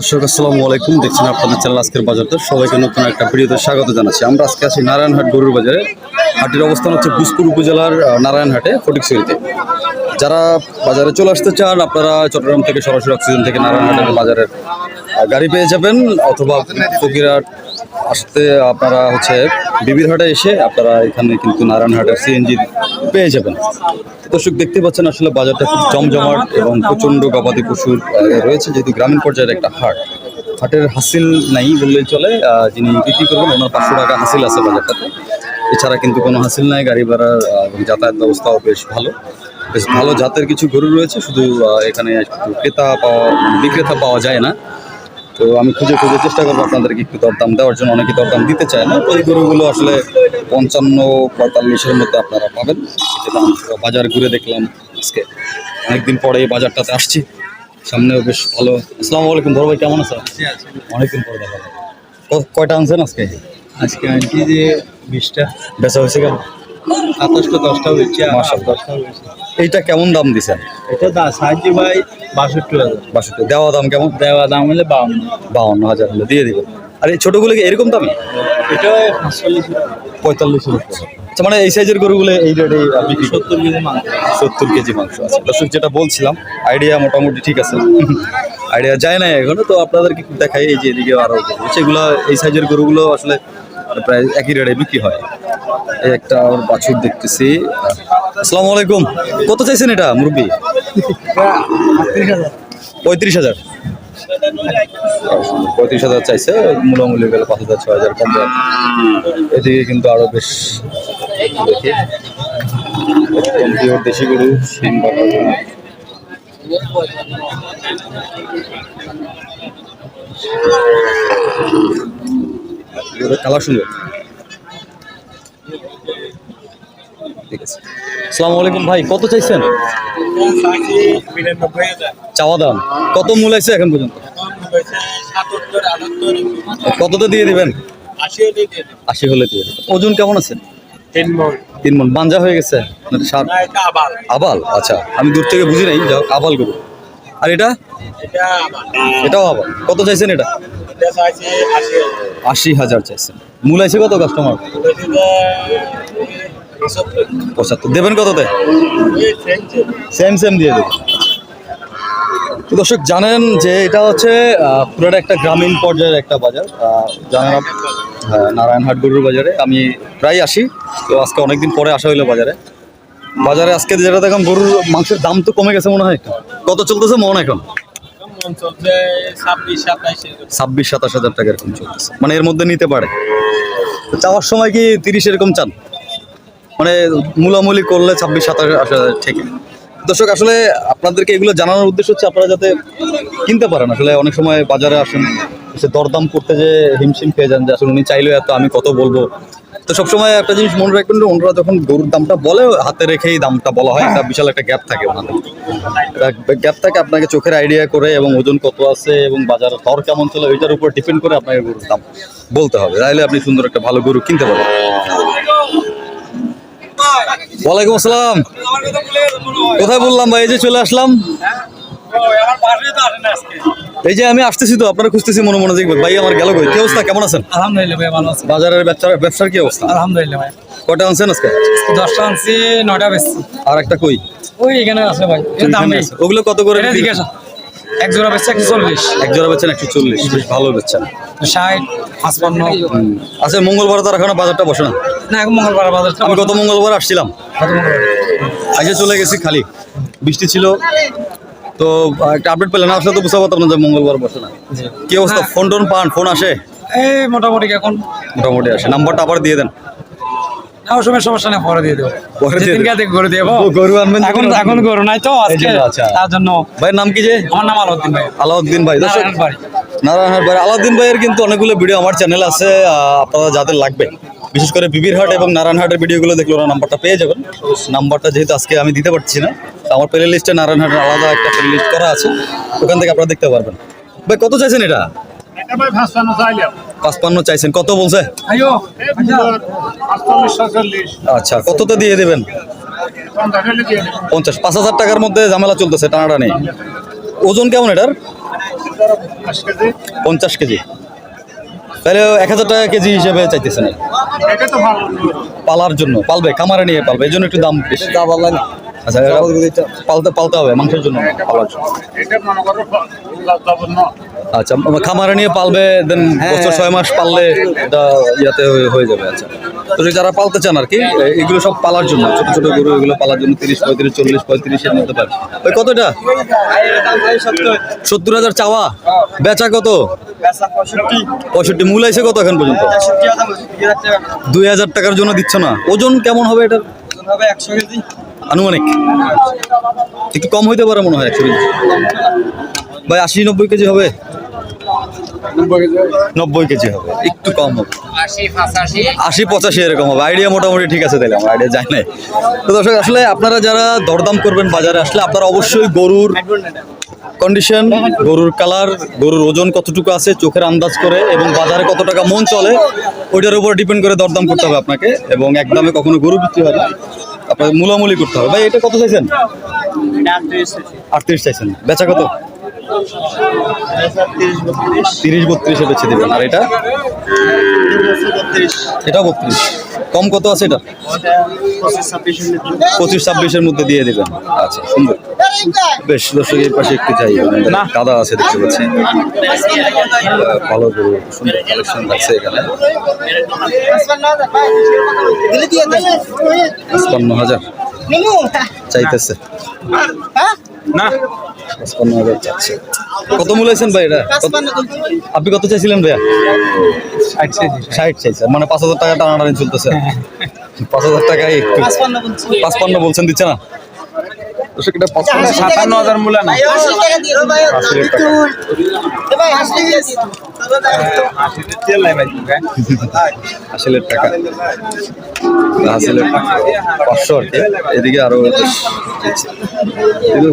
দর্শক, আসসালামু আলাইকুম। দেখছেন আপনাদের চ্যানেল আজকের বাজারটা সবাইকে নতুন একটা ভিডিওতে স্বাগত জানাচ্ছি। আমরা আজকে আছি নারায়ণহাট গরুর বাজারে। হাটের অবস্থান হচ্ছে ভূজপুর উপজেলার নারায়ণহাটে, ফটিকছড়িতে। যারা বাজারে চলে আসতে চান, আপনারা চট্টগ্রাম থেকে সরাসরি অক্সিজেন থেকে নারায়ণহাটের বাজারের গাড়ি পেয়ে যাবেন। অথবা ফকিরহাট আসতে আপনারা হচ্ছে বিবিরহাটে এসে আপনারা এখানে কিন্তু নারায়ণহাটের সিএনজি পেয়ে যাবেন। দর্শক, দেখতে পাচ্ছেন আসলে বাজারটা খুব জমজমাট এবং প্রচণ্ড গবাদি পশুর রয়েছে, যেহেতু গ্রামীণ পর্যায়ের একটা হাট। হাটের হাসিল নাই বললেই চলে যিনি বিক্রি করবেন, ওনার পাঁচশো টাকা হাসিল আছে বাজারটাতে। এছাড়া কিন্তু কোনো হাসিল নাই, গাড়ি ভাড়া এবং যাতায়াত ব্যবস্থাও বেশ ভালো। বেশ ভালো জাতের কিছু গরু রয়েছে, শুধু এখানে ক্রেতা পাওয়া, বিক্রেতা পাওয়া যায় না। তো আমি খুঁজে খুঁজে চেষ্টা করব আপনাদেরকে একটু দরদাম দেওয়ার জন্য। অনেকে দরদাম দিতে চায় না। তো এই গরুগুলো আসলে পঞ্চান্ন পঁয়তাল্লিশের মধ্যে আপনারা পাবেন। যেটা বাজার ঘুরে দেখলাম আজকে। অনেকদিন পরে এই বাজারটাতে আসছি। সামনেও বেশ ভালো। আসসালামু আলাইকুম বড় ভাই কেমন আছেন অনেকদিন পরে দেখা কয়টা আনছেন আজকে? আজকে আনছি যে বিশটা। বেচা হয়েছে কেমন সাতাশটা দশটা হয়েছে। দশটা হয়েছে। এইটা কেমন দাম দিছেন? এটা দা সাহায্য ভাই বাষট্টি হাজার। বাষট্টি। দেওয়া দাম কেমন? দেওয়া দাম হলে বাউন্ন। বাউন্ন হাজার হলে দিয়ে দিবেন। আর এই ছোটোগুলো কি এরকম দামে? এটা পঁয়তাল্লিশ আচ্ছা মানে এই সাইজের গরুগুলো এই রেটে বিক্রি সত্তর কেজি মাংস। সত্তর কেজি মাংস আছে। দর্শক যেটা বলছিলাম আইডিয়া মোটামুটি ঠিক আছে। আইডিয়া যায় না এখনও তো আপনাদেরকে দেখাই এই যে এদিকে আরও সেগুলো এই সাইজের গরুগুলো আসলে প্রায় একই রেটে বিক্রি হয়। একটা ওর বাছুর দেখতেছি। আসসালামু আলাইকুম। কত চাইছেন এটা, মুরব্বী? পঁয়ত্রিশ হাজার। পঁয়ত্রিশ হাজার চাইছে মূলামূলি গেলে পাঁচ হাজার, ছয় হাজার কম এদিকে কিন্তু আরও বেশ দেখি। দেশি গরু। গরুর কালার সুন্দর ঠিক আছে। আসসালামু আলাইকুম ভাই, কত চাইছেন? চাওয়া দাম। কত মূল আছে এখন পর্যন্ত? কততে দিয়ে দিবেন? আশি হলে দিয়ে ওজন কেমন আছে? তিন মন। বাঞ্জা হয়ে গেছে? আবাল? আচ্ছা আমি দূর থেকে বুঝি নাই যাও আবাল গরু। আর এটা? এটা এটাও আবাল। কত চাইছেন এটা? আশি হাজার চাইছেন। মূল আছে কত কাস্টমার পঁচাত্তর। দেবেন কততে? সেম সেম দিয়ে দেবেন দর্শক জানেন যে এটা হচ্ছে পুরোটা একটা গ্রামীণ পর্যায়ের একটা বাজার। জানেন হ্যাঁ, নারায়ণহাট গরুর বাজারে। আমি প্রায় আসি। তো আজকে অনেকদিন পরে আসা হইল বাজারে। বাজারে আজকে যেটা দেখলাম গরুর মাংসের দাম তো কমে গেছে মনে হয় একটু। কত চলতেছে মন এখন? ছাব্বিশ সাতাশ হাজার টাকা এরকম চলতেছে। মানে এর মধ্যে নিতে পারে। চাওয়ার সময় কি তিরিশ এরকম চান? মানে মূলামূলি করলে ছাব্বিশ, সাতাশ হাজার ঠিক। দর্শক, আসলে আপনাদেরকে এগুলো জানানোর উদ্দেশ্য হচ্ছে আপনারা যাতে কিনতে পারেন। আসলে অনেক সময় বাজারে আসেন সে দরদাম করতে যে হিমশিম খেয়ে যান যে, আসলে উনি চাইলেও এত, আমি কত বলব? তো সবসময় একটা জিনিস মনে রাখবেন যে, ওনারা যখন গরুর দামটা বলে, হাতে রেখেই দামটা বলা হয়। একটা বিশাল একটা গ্যাপ থাকে ওনাদের। গ্যাপ থাকে আপনাকে চোখের আইডিয়া করে এবং ওজন কত আছে এবং বাজার দর কেমন ছিল, ওইটার উপর ডিপেন্ড করে আপনাকে গরুর দাম বলতে হবে। তাহলে আপনি সুন্দর একটা ভালো গরু কিনতে পারবেন। ওয়ালাইকুম আসসালাম। কোথায় বললাম ভাই? এই যে চলে আসলাম। এই যে আমি আসতেছি তো আপনারা খুঁজতেছি মনে মনে দেখবেন। ভাই আমার গেল কই? কি অবস্থা? কেমন আছেন? আলহামদুলিল্লাহ ভাই ভালো আছে। বাজারের ব্যবসার ব্যবসার কি অবস্থা? আলহামদুলিল্লাহ ভাই। কটা আনছেন আজকে? দশটা আনছি নয়টা বেশি আর একটা কই? ওই এখানে আছে ভাই দাম। ওগুলো কত করে জিজ্ঞাসা এক জোড়া বেচছে একশো চল্লিশ। এক জোড়া বেচছেন একশো চল্লিশ। বেশ ভালো বেচছেন। ষাট পাঁচপান্ন। আচ্ছা মঙ্গলবার তো আর এখনও বাজারটা বসে না? না এখন মঙ্গলবার বাজার আমি গত মঙ্গলবার আসছিলাম। আজকে চলে গেছি খালি। বৃষ্টি ছিল। তো একটা আপডেট পেলেন। আসলে তো বুঝতে পারতাম না যে মঙ্গলবার বসে না। কি অবস্থা? ফোন টোন পান? ফোন আসে? এই মোটামুটি এখন। মোটামুটি আসে। নাম্বারটা আবার দিয়ে দেন। ওই সময় সমস্যা নেই পরে দিয়ে দেবো। যেদিনকে দেবো। গরু দেবো। গরু আনবেন এখন এখন গরু নাই তো আজকে আচ্ছা। তার জন্য ভাইয়ের নাম কি যে? আমার নাম আলাউদ্দিন ভাই। আলাউদ্দিন ভাই। নারায়ণ বাড়ি নারায়ণহাট ভাই আলাউদ্দিন ভাইয়ের কিন্তু অনেকগুলো ভিডিও আমার চ্যানেল আছে আপনারা যাদের লাগবে। বিশেষ করে বিবিরহাট এবং নারায়ণহাটের ভিডিওগুলো দেখলে ওরা নাম্বারটা পেয়ে যাবেন। নাম্বারটা যেহেতু আজকে আমি দিতে পারছি না তো আমার প্লে লিস্টে নারায়ণ হাটের আলাদা একটা প্লে লিস্ট করা আছে। ওখান থেকে আপনারা দেখতে পারবেন। ভাই কত চাইছেন এটা? এটা ভাই পাঁচপান্ন চাইছেন। কত বলছে? সাতচল্লিশ। আচ্ছা কততে দিয়ে দেবেন? পঞ্চাশ। পাঁচ হাজার টাকার মধ্যে ঝামেলা চলতেছে টানাটানি। ওজন কেমন এটার? পঞ্চাশ কেজি। তাহলে এক হাজার টাকা কেজি হিসেবে চাইতেছেন। পালার জন্য পালবে খামারে নিয়ে পালবে এই জন্য একটু দাম বেশি। আচ্ছা পালতে পালতে হবে মাংসের জন্য পালার জন্য। আচ্ছা খামারে নিয়ে পালবে দেন বছর ছয় মাস পাললে এটা ইয়াতে হয়ে- হয়ে যাবে আচ্ছা। তো যারা পালতে চান আর কি এগুলো সব পালার জন্য ছোট ছোট গরু এগুলো পালার জন্য তিরিশ পঁয়ত্রিশ চল্লিশ পঁয়ত্রিশের মধ্যে পাবে ওই কতটা? সত্তর হাজার চাওয়া। বেচা কত? পঁয়ষট্টি। মূল আইসে কত এখন পর্যন্ত? দুই হাজার টাকার জন্য দিচ্ছ না। ওজন কেমন হবে এটা আনুমানিক। একটু কম হইতে পারে মনে হয় একশো কেজি। ভাই আশি নব্বই কেজি হবে? নব্বই কেজি হবে একটু কম হবে। আশি পঁচাশি? এরকম হবে আইডিয়া মোটামুটি ঠিক আছে তাহলে আমার আইডিয়া যায় না তো দর্শক আসলে আপনারা যারা দরদাম করবেন বাজারে আসলে আপনারা অবশ্যই গরুর কন্ডিশন গরুর কালার গরুর ওজন কতটুকু আছে চোখের আন্দাজ করে এবং বাজারে কত টাকা মন চলে ওইটার উপর ডিপেন্ড করে দরদাম করতে হবে আপনাকে এবং একদমে কখনো গরু বিক্রি হয় না। আপনাকে মূলামূলি করতে হবে। ভাই এটা কত চাইছেন? আটত্রিশ চাইছেন। বেচা কত? তিরিশ বত্রিশ বেছে দেবেন। আর এটা? এটা বত্রিশ। কম কত আছে এটা? পঁচিশ ছাব্বিশের মধ্যে দিয়ে দেবেন। আচ্ছা সুন্দর। বেশ দর্শক এই পাশে একটু যাই। না। কাদা আছে দেখতে পাচ্ছি। ভালো গরু সুন্দর কালেকশন লাগছে এখানে। পঞ্চান্ন হাজার। চাইতেছে। হাজার চাচ্ছে। কত মূলাইছেন ভাই এটা? আপনি কত চাইছিলেন ভাইয়া? ষাট চাইছে। মানে পাঁচ হাজার টাকা টানাটানি চলতেছে। পাঁচ হাজার টাকায় একটু পাঁচপান্ন বলছেন দিচ্ছে না? সাতান্ন হাজার মূল্য না। টাকা পাঁচশো আর কি। এদিকে আরও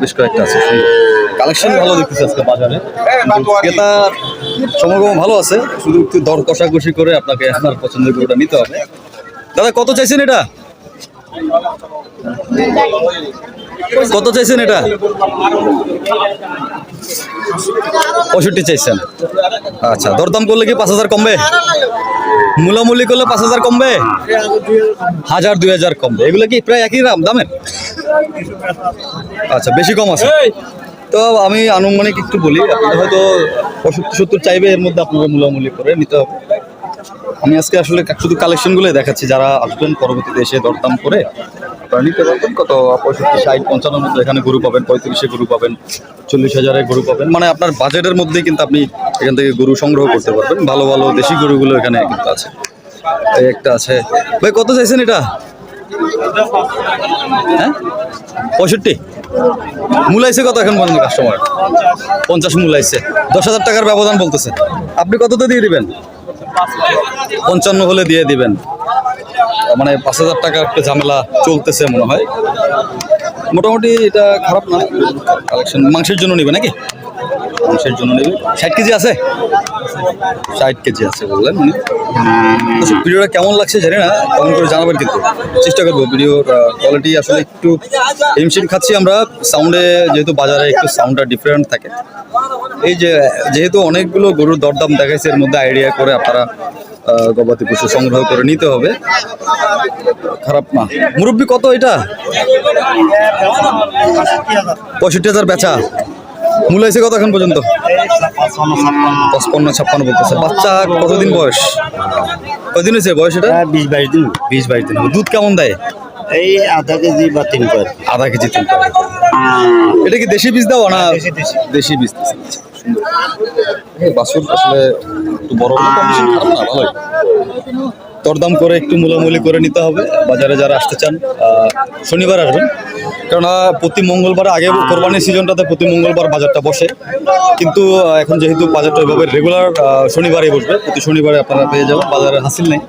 বেশ কয়েকটা আছে। কালেকশন ভালো দেখতেছে আজকে বাজারে। সমাগম ভালো আছে। শুধু একটু দর কষাকষি করে আপনাকে আপনার পছন্দের গরুটা নিতে হবে। দাদা কত চাইছেন এটা? কত চাইছেন এটা? পঁয়ষট্টি চাইছেন। আচ্ছা দরদাম করলে কি পাঁচ হাজার কমবে? মূলামূলি করলে পাঁচ হাজার কমবে? হাজার দুই হাজার কমবে। এগুলো কি প্রায় একই দাম দামের? আচ্ছা বেশি কম আছে। তো আমি আনুমানিক একটু বলি আপনারা হয়তো পঁয়ষট্টি সত্তর চাইবে এর মধ্যে আপনারা মূলামূলি করে নিতে হবে। আমি আজকে আসলে শুধু কালেকশনগুলোই দেখাচ্ছি যারা আসবেন পরবর্তীতে এসে দরদাম করে আপনারা নিতে কত পঁয়ষট্টি, ষাট, পঞ্চান্নর মধ্যে এখানে গরু পাবেন, পঁয়ত্রিশে গরু পাবেন, চল্লিশ হাজারে গরু পাবেন। মানে আপনার বাজেটের মধ্যেই কিন্তু আপনি এখান থেকে গরু সংগ্রহ করতে পারবেন। ভালো ভালো দেশি গরুগুলো এখানে কিন্তু আছে। এই একটা আছে। ভাই, কত চাইছেন এটা? হ্যাঁ? পঁয়ষট্টি? মূলাইছে কত এখন পর্যন্ত কাস্টমার পঞ্চাশ মূলাইছে। দশ হাজার টাকার ব্যবধান বলতেছে। আপনি কততে দিয়ে দিবেন? পঞ্চান্ন হলে দিয়ে দিবেন। মানে পাঁচ হাজার টাকা একটা ঝামেলা চলতেছে মনে হয়। মোটামুটি এটা খারাপ না। কালেকশন মাংসের জন্য নেবে নাকি? মাংসের জন্য নেবে। ষাট কেজি আছে? ষাট কেজি আছে বললেন উনি। ভিডিওটা কেমন লাগছে জানি না কমেন্ট করে জানাবেন কিন্তু। চেষ্টা করব, ভিডিওর কোয়ালিটি আসলে একটু হিমশিম খাচ্ছি আমরা। সাউন্ডে যেহেতু বাজারে একটু সাউন্ডটা ডিফারেন্ট থাকে। এই যে, যেহেতু অনেকগুলো গরুর দরদাম দেখাইছে, এর মধ্যে আইডিয়া করে আপনারা গবাদি পশু সংগ্রহ করে নিতে হবে। খারাপ না। মুরব্বী কত এটা? পঁয়ষট্টি হাজার বেচা। মূলাইছে কত এখন পর্যন্ত? পঁচপন্ন ছাপ্পান্ন বলতেছে। বাচ্চা কতদিন বয়স? কতদিন হয়েছে বয়স এটা? বিশ বাইশ দিন। বিশ বাইশ দিন দুধ কেমন দেয়? এই আধা কেজি বা তিন আধা কেজি তিন। এটা কি দেশি বীজ দাও না দেশি। দেশি। বীজ বাছুর আসলে একটু বড় খারাপ না, ভালোই। দরদাম করে একটু মূলামূলি করে নিতে হবে, বাজারে যারা আসতে চান শনিবার আসবেন। কেননা প্রতি মঙ্গলবার আগে কোরবানির সিজনটাতে প্রতি মঙ্গলবার বাজারটা বসে। কিন্তু এখন যেহেতু বাজারটা ওইভাবে রেগুলার শনিবারে বসবে, প্রতি শনিবারে আপনারা পেয়ে যাবেন, বাজারে হাসিল নেই।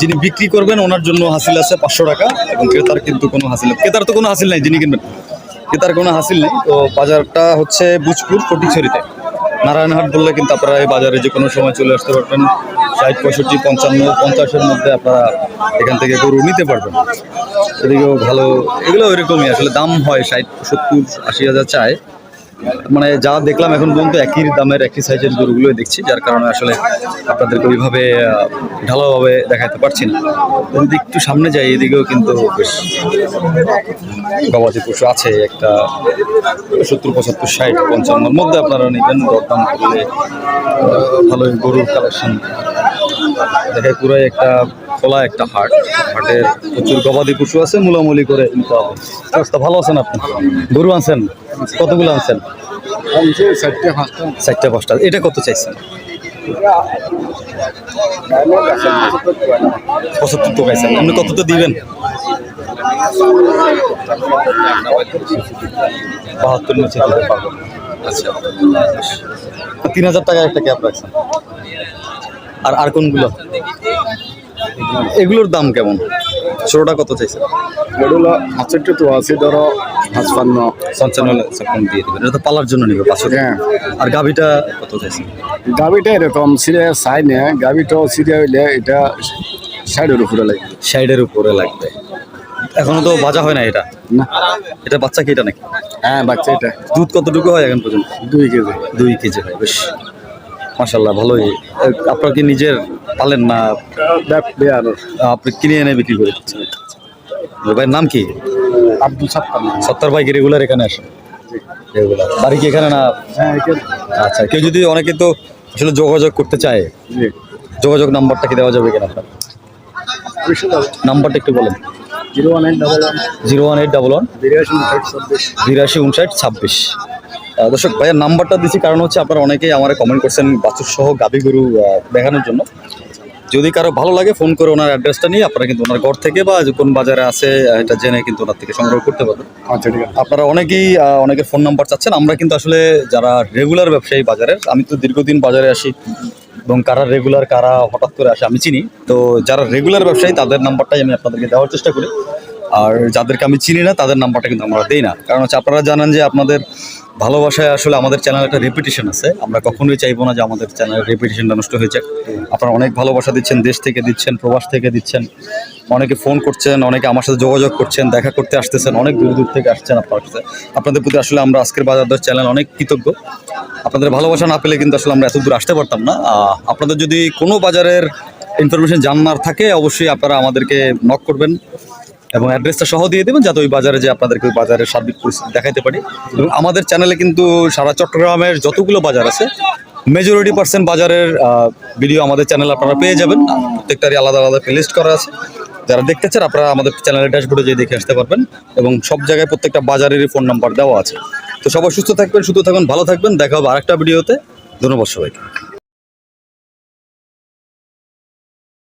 যিনি বিক্রি করবেন, ওনার জন্য হাসিল আছে পাঁচশো টাকা, এবং ক্রেতার কিন্তু কোনো হাসিল, ক্রেতার তো কোনো হাসিল নেই যিনি কিনবেন। ক্রেতার কোনো হাসিল নেই। তো বাজারটা হচ্ছে বুজপুর ফটিকছড়িতে। নারায়ণহাট বললে কিন্তু আপনারা এই বাজারে যে কোনো সময় চলে আসতে পারবেন। ষাট, পঁয়ষট্টি, পঞ্চান্ন, পঞ্চাশের মধ্যে আপনারা এখান থেকে গরু নিতে পারবেন। এদিকেও ভালো, এগুলো ওইরকমই। আসলে দাম হয় ষাট, সত্তর, আশি হাজার চায়। মানে যা দেখলাম এখন পর্যন্ত একই দামের, একই সাইজের গরুগুলো দেখছি, যার কারণে আসলে আপনাদেরকে ওইভাবে ঢালাওভাবে দেখাতে পারছি না। যদি একটু সামনে যাই, এদিকেও কিন্তু বেশ গবাদি পশু আছে, একটা সত্তর, পঁচাত্তর, ষাট, পঞ্চান্নর মধ্যে আপনারা নেবেন, দরদাম করলে ভালোই গরুর কালেকশন দেখে পুরো একটা খোলা একটা হাট। হাটে প্রচুর গবাদি পশু আছে, মুলামুলি করে অবস্থা ভালো আছেন আপনি? গরু আনছেন? কতগুলো আনছেন? চারটে, পাঁচটা। এটা কত চাইছেন? পঁচাত্তর তো চাইছেন। আপনি কত তো দিবেন? বাহাত্তর আচ্ছা। তিন হাজার টাকা একটা ক্যাব রাখছেন। আর আর কোনগুলো? এগুলোর দাম কেমন? ষোলোটা কত চাইছে এগুলো তো আছে ধরো পঞ্চান্ন ছাপ্পান্ন দিয়ে দেবেন। এটা তো পালার জন্য নিবে পাঁচশো হ্যাঁ। আর গাভিটা কত গাবিটা এরকম সিরে চাই না গাবিটাও সিরে হইলে এটা ষাটের উপরে সাইডের উপরে লাগবে। এখনও তো বাজা হয় না এটা? না। এটা বাচ্চা কি এটা নাকি? হ্যাঁ বাচ্চা এটা। দুধ কতটুকু হয় এখন পর্যন্ত? দুই কেজি। দুই কেজি হয় বেশ। মাসাল্লাহ ভালোই। আপনার কি নিজের পালেন না আপনি কিনে এনে বিক্রি করে দিচ্ছেন? ভাইয়ের নাম কি? আব্দুল সাত্তার সত্তর ভাই কি রেগুলার এখানে আসেন রেগুলার বাড়ি কি এখানে না? হ্যাঁ আচ্ছা কেউ যদি অনেকে তো আসলে যোগাযোগ করতে চায় যোগাযোগ নাম্বারটা কি দেওয়া যাবে কিনা আপনার? নাম্বারটা একটু বলেন। Zero one eight double one. Zero one eight double one. বিরাশি উনষাট চব্বিশ বিরাশি উনষাট ছাব্বিশ। দর্শক ভাইয়ের নাম্বারটা দিচ্ছি কারণ হচ্ছে আপনারা অনেকেই আমার কমেন্ট করছেন বাছুর সহ গাভী গরু দেখানোর জন্য। যদি কারও ভালো লাগে ফোন করে ওনার অ্যাড্রেসটা নিয়ে আপনারা কিন্তু ওনার ঘর থেকে বা কোন বাজারে আছে এটা জেনে কিন্তু ওনার থেকে সংগ্রহ করতে পারবেন। আচ্ছা ঠিক আছে। আপনারা অনেকেই অনেকের ফোন নাম্বার চাচ্ছেন। আমরা কিন্তু আসলে যারা রেগুলার ব্যবসায়ী বাজারের আমি তো দীর্ঘদিন বাজারে আসি এবং কারা রেগুলার কারা হঠাৎ করে আসে আমি চিনি। তো যারা রেগুলার ব্যবসায়ী তাদের নাম্বারটাই আমি আপনাদেরকে দেওয়ার চেষ্টা করি। আর যাদেরকে আমি চিনি না তাদের নাম্বারটা কিন্তু আমরা দেই না। কারণ হচ্ছে আপনারা জানেন যে আপনাদের ভালোবাসায় আসলে আমাদের চ্যানেল একটা রেপুটেশন আছে। আমরা কখনোই চাইব না যে আমাদের চ্যানেলের রেপুটেশনটা নষ্ট হয়ে যাক। আপনারা অনেক ভালোবাসা দিচ্ছেন, দেশ থেকে দিচ্ছেন, প্রবাস থেকে দিচ্ছেন। অনেকে ফোন করছেন, অনেকে আমার সাথে যোগাযোগ করছেন, দেখা করতে আসতেছেন, অনেক দূর দূর থেকে আসছেন আপনার সাথে আপনাদের প্রতি আসলে আমরা আজকের বাজার দর চ্যানেল অনেক কৃতজ্ঞ। আপনাদের ভালোবাসা না পেলে কিন্তু আসলে আমরা এত দূর আসতে পারতাম না। আপনাদের যদি কোনো বাজারের ইনফরমেশন জানার থাকে, অবশ্যই আপনারা আমাদেরকে নক করবেন। এবং অ্যাড্রেসটা সহ দিয়ে দেবেন যাতে ওই বাজারে যে আপনাদেরকে ওই বাজারের সার্বিক পরিস্থিতি দেখাতে পারি। এবং আমাদের চ্যানেলে কিন্তু সারা চট্টগ্রামের যতগুলো বাজার আছে মেজরিটি পার্সেন্ট বাজারের ভিডিও আমাদের চ্যানেলে আপনারা পেয়ে যাবেন। প্রত্যেকটারই আলাদা আলাদা প্লেলিস্ট করা আছে। যারা দেখতে চান, আপনারা আমাদের চ্যানেলের ড্যাশবোর্ডে যেয়ে দেখে আসতে পারবেন। এবং সব জায়গায় প্রত্যেকটা বাজারেরই ফোন নাম্বার দেওয়া আছে। তো সবাই সুস্থ থাকবেন সুস্থ থাকবেন, ভালো থাকবেন। দেখা হবে আরেকটা ভিডিওতে ধন্যবাদ সবাইকে।